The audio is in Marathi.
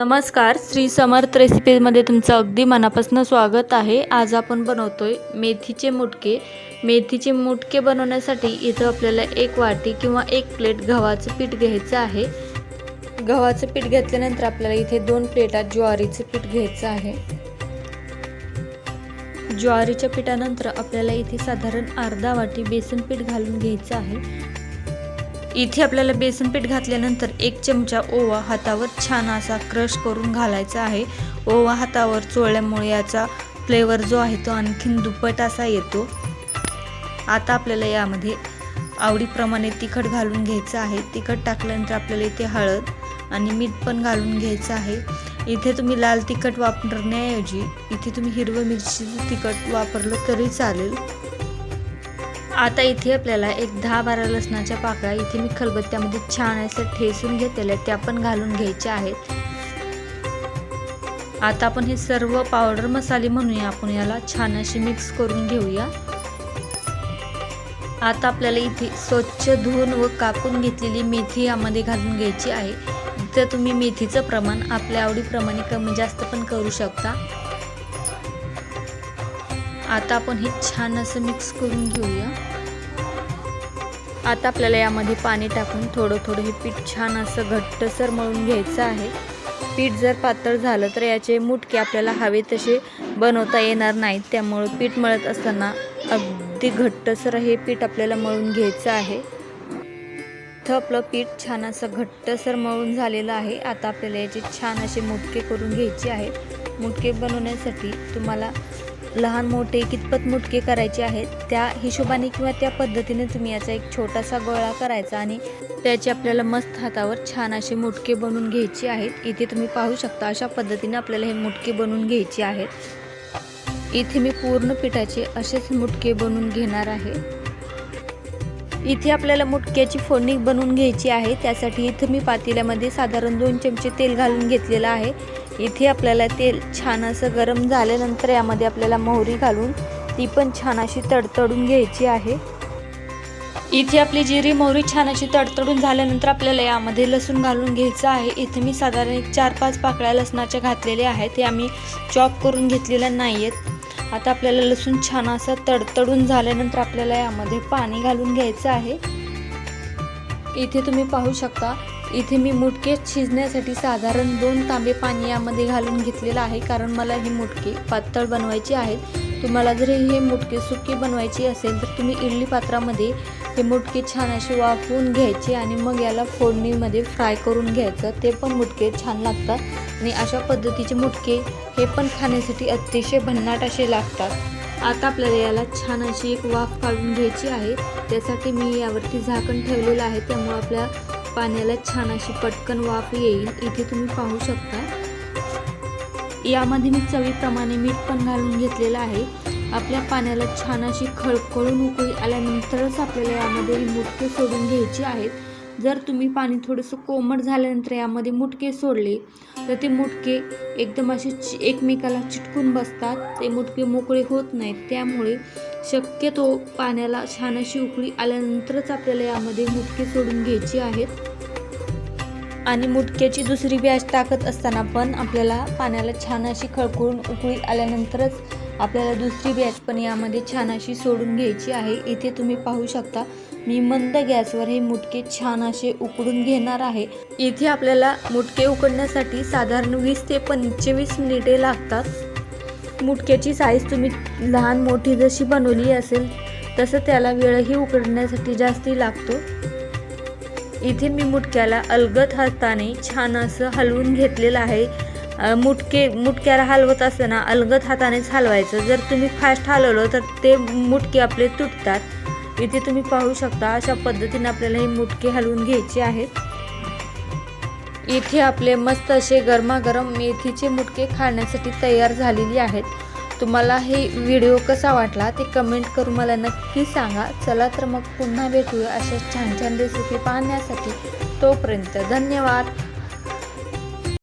नमस्कार श्री समर्थ रेसिपीमध्ये तुमचं अगदी मनापासून स्वागत आहे. आज आपण बनवतोय मेथीचे मुटके. मेथीचे मुटके बनवण्यासाठी इथं आपल्याला एक वाटी किंवा एक प्लेट गव्हाचं पीठ घ्यायचं आहे. गव्हाचं पीठ घेतल्यानंतर आपल्याला इथे दोन प्लेटात ज्वारीचं पीठ घ्यायचं आहे. ज्वारीच्या पिठानंतर आपल्याला इथे साधारण अर्धा वाटी बेसन पीठ घालून घ्यायचं आहे. इथे आपल्याला बेसन पीठ घातल्यानंतर एक चमचा ओवा हातावर छान असा क्रश करून घालायचा आहे. ओवा हातावर चोळल्यामुळे याचा फ्लेवर जो आहे तो आणखीन दुप्पट असा येतो. आता आपल्याला यामध्ये आवडीप्रमाणे तिखट घालून घ्यायचं आहे. तिखट टाकल्यानंतर आपल्याला इथे हळद आणि मीठ पण घालून घ्यायचं आहे. इथे तुम्ही लाल तिखट वापरण्याऐवजी इथे तुम्ही हिरवं मिरचीचं तिखट वापरलं तरी चालेल. आता इथे आपल्याला एक दहा बारा लसणाच्या पाकळ्या इथे मी खलबत्त्यामध्ये छान असं ठेसून घेतलेल्या त्या पण घालून घ्यायच्या आहेत. आता आपण हे सर्व पावडर मसाले म्हणूया आपण याला छान अशी मिक्स करून घेऊया. आता आपल्याला इथे स्वच्छ धुवून व कापून घेतलेली मेथी यामध्ये घालून घ्यायची आहे. इथं तुम्ही मेथीचं प्रमाण आपल्या आवडीप्रमाणे कमी जास्त पण करू शकता. आता आपण हे छान असं मिक्स करून घेऊया. आता आपल्याला यामध्ये पाणी टाकून थोडं थोडं हे पीठ छान असं घट्टसर मळून घ्यायचं आहे. पीठ जर पातळ झालं तर याचे मुटके आपल्याला हवे तसे बनवता येणार नाहीत. त्यामुळं पीठ मळत असताना अगदी घट्टसर हे पीठ आपल्याला मळून घ्यायचं आहे. इथं आपलं पीठ छान असं घट्टसर मळून झालेलं आहे. आता आपल्याला याचे छान असे मुटके करून घ्यायचे आहेत. मुटके बनवण्यासाठी तुम्हाला लहान मोठे कितपत मुटके करायचे आहेत त्या हिशोबाने किंवा त्या पद्धतीने तुम्ही याचा एक छोटासा गोळा करायचा आणि त्याचे आपल्याला मस्त हातावर छान असे मुटके बनवून घ्यायचे आहेत. इथे तुम्ही पाहू शकता अशा पद्धतीने आपल्याला हे मुटके बनवून घ्यायचे आहेत. इथे मी पूर्ण पिठाचे असेच मुटके बनवून घेणार आहे. इथे आपल्याला मुटक्याची फोडणी बनवून घ्यायची आहे. त्यासाठी इथे मी पातेल्यामध्ये साधारण दोन चमचे तेल घालून घेतलेलं आहे. इथे आपल्याला तेल छान असं गरम झाल्यानंतर यामध्ये आपल्याला मोहरी घालून ती पण छान अशी तडतडून घ्यायची आहे. इथे आपली जिरी मोहरी छान अशी तडतडून झाल्यानंतर आपल्याला यामध्ये लसूण घालून घ्यायचं आहे. इथे मी साधारण एक चार पाच पाकळ्या लसणाच्या घातलेल्या आहेत. ते आम्ही चॉप करून घेतलेल्या नाही आहेत आता आपल्याला लसूण छान असं तडतडून झाल्यानंतर आपल्याला यामध्ये पाणी घालून घ्यायचं आहे. इथे तुम्ही पाहू शकता इथे मी मुटके शिजण्यासाठी साधारण दोन तांबे पाणी यामध्ये घालून घेतलेलं आहे कारण मला हे मुटके पातळ बनवायचे आहेत. तुम्हाला जर हे मुटके सुके बनवायची असेल तर तुम्ही इडली पात्रामध्ये हे मुटके छान असे वाफवून घ्यायचे आणि मग याला फोडणीमध्ये फ्राय करून घ्यायचं. ते पण मुटके छान लागतात. आणि अशा पद्धतीचे मुटके हे पण खाण्यासाठी अतिशय भन्नाट असे लागतात. आता आपल्याला याला छान अशी एक वाफ काढून घ्यायची आहे. त्यासाठी मी यावरती झाकण ठेवलेलं आहे. त्यामुळे आपल्या पाण्याला छान अशी पटकन वाफ येईल. इथे तुम्ही पाहू शकता. यामध्ये मी चवीप्रमाणे मीठ पण घालून घेतलेलं आहे. आपल्या पाण्याला छान अशी खळखळून उकळी आल्यानंतरच आपल्याला यामध्ये मुटके सोडून घ्यायचे आहेत. जर तुम्ही पाणी थोडंसं कोमट झाल्यानंतर यामध्ये मुटके सोडले तर ते मुटके एकदम असे चि एकमेकाला चिटकून बसतात. ते मुटके मोकळे होत नाहीत. त्यामुळे शक्यतो पाण्याला छान अशी उकळी आल्यानंतरच आपल्याला यामध्ये मुटके सोडून घ्यायचे आहेत. आणि मुटक्याची दुसरी बॅच टाकत असताना पण आपल्याला पाण्याला छान अशी खळखळून उकळी आल्यानंतरच आपल्याला दुसरी बॅच पण यामध्ये छान अशी सोडून घ्यायची आहे. इथे तुम्ही पाहू शकता मी मंद गॅसवर हे मुटके छान असे उकडून घेणार आहे. इथे आपल्याला मुटके उकडण्यासाठी साधारण वीस ते पंचवीस मिनिटे लागतात. मुटक्याची साईज तुम्ही लहान मोठी जशी बनवली असेल तसं त्याला वेळही उकडण्यासाठी जास्ती लागतो. इथे मी मुटक्याला अलगद हाताने छान असं हलवून घेतलेलं आहे. मुटके मुटक्याला हलवत असताना अलगद हातानेच हलवायचं. जर तुम्ही फास्ट हलवलं तर ते मुटके आपले तुटतात. इथे तुम्ही पाहू शकता अशा पद्धतीने आपल्याला हे मुटके हलवून घ्यायचे आहेत. इथे आपले मस्त असे गरमागरम मेथीचे मुटके खाण्यासाठी तयार झालेली आहेत. तुम्हाला हे व्हिडिओ कसा वाटला ते कमेंट करून मला नक्की सांगा. चला तर मग पुन्हा भेटूया अशा छान छान रेसिपी पाहण्यासाठी. तोपर्यंत धन्यवाद.